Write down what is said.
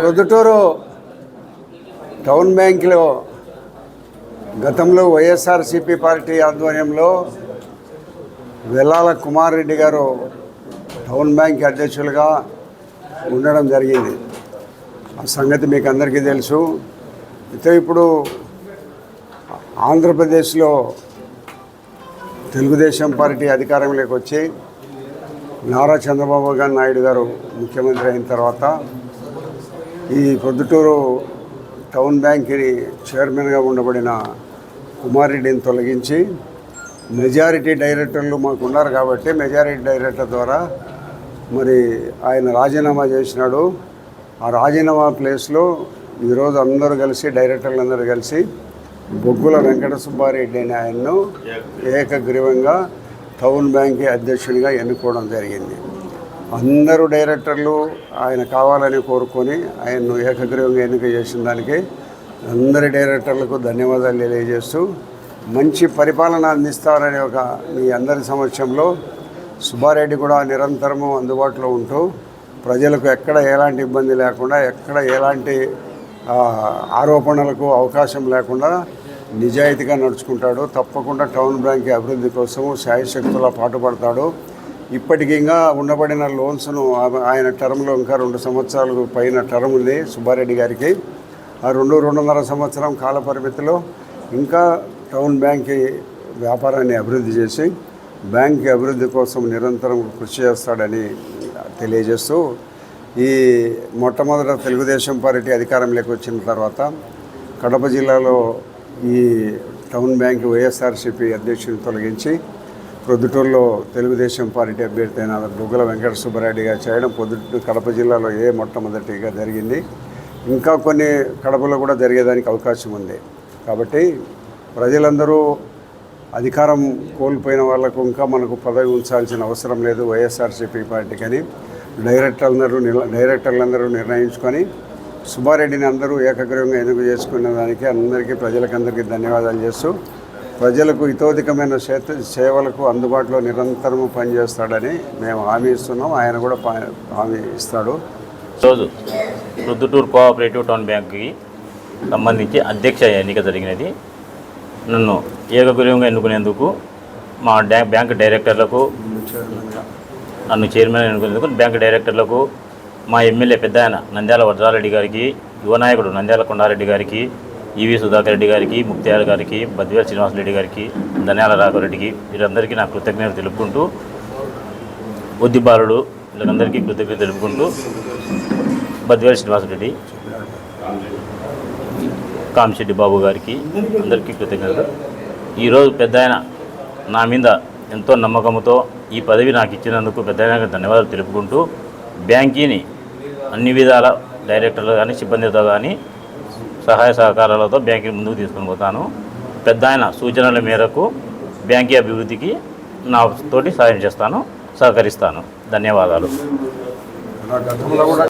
Proddatur town బ్యాంక్లో గతంలో YSRCP party ఆధ్వర్యంలో వెల్లాల కుమార్ రెడ్డి గారు టౌన్ బ్యాంక్ అధ్యక్షులుగా ఉండడం జరిగింది. ఆ సంగతి మీకు అందరికీ తెలుసు. అయితే ఇప్పుడు ఆంధ్రప్రదేశ్లో తెలుగుదేశం పార్టీ అధికారంలోకి వచ్చి నారా చంద్రబాబు గారు నాయుడు గారు ముఖ్యమంత్రి అయిన తర్వాత ఈ ప్రొద్దుటూరు టౌన్ బ్యాంక్ని చైర్మన్గా ఉండబడిన కుమారెడ్డిని తొలగించి మెజారిటీ డైరెక్టర్లు మాకు ఉన్నారు కాబట్టి మెజారిటీ డైరెక్టర్ ద్వారా మరి ఆయన రాజీనామా చేసినాడు. ఆ రాజీనామా ప్లేస్లో ఈరోజు అందరూ కలిసి డైరెక్టర్లు అందరూ కలిసి బొగ్గుల వెంకట సుబ్బారెడ్డి అనే ఆయన్ను ఏకగ్రీవంగా టౌన్ బ్యాంక్ అధ్యక్షునిగా ఎన్నుకోవడం జరిగింది. అందరూ డైరెక్టర్లు ఆయన కావాలని కోరుకొని ఆయన్ను ఏకగ్రీవంగా ఎన్నిక చేసిన దానికి అందరి డైరెక్టర్లకు ధన్యవాదాలు తెలియజేస్తూ మంచి పరిపాలన అందిస్తారనే ఒక మీ అందరి సమక్షంలో సుబ్బారెడ్డి కూడా నిరంతరము అందుబాటులో ఉంటూ ప్రజలకు ఎక్కడ ఎలాంటి ఇబ్బంది లేకుండా ఎక్కడ ఎలాంటి ఆరోపణలకు అవకాశం లేకుండా నిజాయితీగా నడుచుకుంటాడు. తప్పకుండా టౌన్ బ్యాంక్ అభివృద్ధి కోసం శాయశక్తులా పాటుపడతాడు ఇప్పటికి ఇంకా ఉండబడిన లోన్స్ను ఆయన టర్మ్లో ఇంకా రెండు సంవత్సరాలకు పైన టర్మ్ ఉంది సుబ్బారెడ్డి గారికి. ఆ రెండు రెండున్నర సంవత్సరం కాల పరిమితిలో ఇంకా టౌన్ బ్యాంక్ వ్యాపారాన్ని అభివృద్ధి చేసి బ్యాంక్ అభివృద్ధి కోసం నిరంతరం కృషి చేస్తాడని తెలియజేస్తూ ఈ మొట్టమొదట తెలుగుదేశం పార్టీ అధికారంలోకి వచ్చిన తర్వాత కడప జిల్లాలో ఈ టౌన్ బ్యాంక్ వైఎస్ఆర్సీపీ అధ్యక్షుని తొలగించి ప్రొద్దుటూరులో తెలుగుదేశం పార్టీ అభ్యర్థి అయిన బుగ్గల వెంకట సుబ్బారెడ్డిగా చేయడం పొద్దుటూరు కడప జిల్లాలో ఏ మొట్టమొదటిగా జరిగింది. ఇంకా కొన్ని కడపలో కూడా జరిగేదానికి అవకాశం ఉంది. కాబట్టి ప్రజలందరూ అధికారం కోల్పోయిన వాళ్ళకు ఇంకా మనకు పదవి ఉంచాల్సిన అవసరం లేదు వైఎస్ఆర్సీపీ పార్టీకని డైరెక్టర్లందరూ డైరెక్టర్లందరూ నిర్ణయించుకొని సుబ్బారెడ్డిని అందరూ ఏకగ్రీవంగా ఎన్నిక చేసుకున్న దానికి అందరికీ ప్రజలకందరికీ ధన్యవాదాలు చేస్తూ ప్రజలకు హితోధికమైన సేవలకు అందుబాటులో నిరంతరము పనిచేస్తాడని మేము హామీ ఇస్తున్నాం. ఆయన కూడా హామీ ఇస్తాడు. ఈరోజు రుద్దుటూరు కోఆపరేటివ్ టౌన్ బ్యాంక్కి సంబంధించి అధ్యక్ష ఎన్నిక జరిగినది. నన్ను ఏకగ్రీవంగా ఎన్నుకునేందుకు మా బ్యాంక్ డైరెక్టర్లకు నన్ను చైర్మన్ ఎన్నుకునేందుకు బ్యాంక్ డైరెక్టర్లకు మా ఎమ్మెల్యే పెద్ద ఆయన నంద్యాల వజ్రారెడ్డి గారికి యువనాయకుడు నంద్యాల కొండారెడ్డి గారికి ఈవి సుధాకర్ రెడ్డి గారికి ముక్తియార్ గారికి బద్వేల్ శ్రీనివాసరెడ్డి గారికి ధన్యాల రాఘవరెడ్డికి వీరందరికీ నా కృతజ్ఞతలు తెలుపుకుంటూ బుద్ధిబాలుడు వీళ్ళందరికీ కృతజ్ఞత తెలుపుకుంటూ బద్వేల్ శ్రీనివాసరెడ్డి కామిశెట్టి బాబు గారికి అందరికీ కృతజ్ఞతలు. ఈరోజు పెద్ద ఆయన నా మీద ఎంతో నమ్మకంతో ఈ పదవి నాకు ఇచ్చినందుకు పెద్ద ధన్యవాదాలు తెలుపుకుంటూ బ్యాంకీని అన్ని విధాల డైరెక్టర్లు కానీ సిబ్బందితో కానీ సహాయ సహకారాలతో బ్యాంకుని ముందుకు తీసుకొని పోతాను. పెద్ద ఆయన సూచనల మేరకు బ్యాంకీ అభివృద్ధికి నా తోటి సహాయం చేస్తాను సహకరిస్తాను. ధన్యవాదాలు. కూడా